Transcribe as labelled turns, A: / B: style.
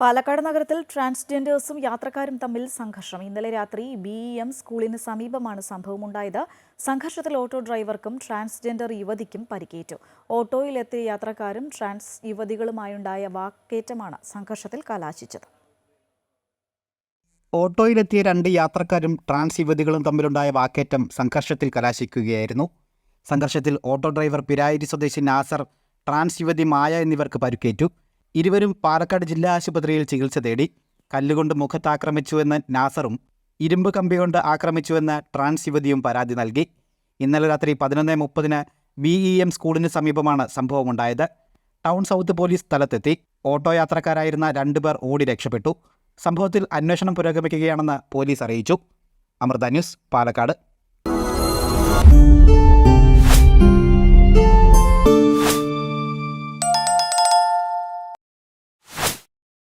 A: പാലക്കാട് നഗരത്തിൽ ട്രാൻസ്ജെൻഡേഴ്സും യാത്രക്കാരും തമ്മിൽ സംഘർഷം. ഇന്നലെ രാത്രി ബി ഇ എം സ്കൂളിന് സമീപമാണ് സംഭവമുണ്ടായത്. സംഘർഷത്തിൽ ഓട്ടോ ഡ്രൈവർക്കും ട്രാൻസ്ജെൻഡർ യുവതിക്കും പരിക്കേറ്റു. ഓട്ടോയിലെത്തിയ യാത്രക്കാരും ട്രാൻസ് യുവതികളുമായുണ്ടായ വാക്കേറ്റമാണ് സംഘർഷത്തിൽ കലാശിച്ചത്.
B: ഓട്ടോയിലെത്തിയ രണ്ട് യാത്രക്കാരും ട്രാൻസ് യുവതികളും തമ്മിലുണ്ടായ വാക്കേറ്റം സംഘർഷത്തിൽ കലാശിക്കുകയായിരുന്നു. സംഘർഷത്തിൽ ഓട്ടോ ഡ്രൈവർ പിരായിരി സ്വദേശി നാസർ ട്രാൻസ് യുവതി മായ എന്നിവർക്ക് പരിക്കേറ്റു. ഇരുവരും പാലക്കാട് ജില്ലാ ആശുപത്രിയിൽ ചികിത്സ തേടി. കല്ലുകൊണ്ട് മുഖത്ത് ആക്രമിച്ചുവെന്ന് നാസറും ഇരുമ്പ് കമ്പി കൊണ്ട് ആക്രമിച്ചുവെന്ന് ട്രാൻസ് യുവതിയും പരാതി നൽകി. ഇന്നലെ രാത്രി പതിനൊന്ന് മുപ്പതിന് ബി ഇ എം സ്കൂളിന് സമീപമാണ് സംഭവമുണ്ടായത്. ടൗൺ സൗത്ത് പോലീസ് സ്ഥലത്തെത്തി. ഓട്ടോ യാത്രക്കാരായിരുന്ന രണ്ടുപേർ ഓടി രക്ഷപ്പെട്ടു. സംഭവത്തിൽ അന്വേഷണം പുരോഗമിക്കുകയാണെന്ന് പോലീസ് അറിയിച്ചു. അമൃത ന്യൂസ് പാലക്കാട്.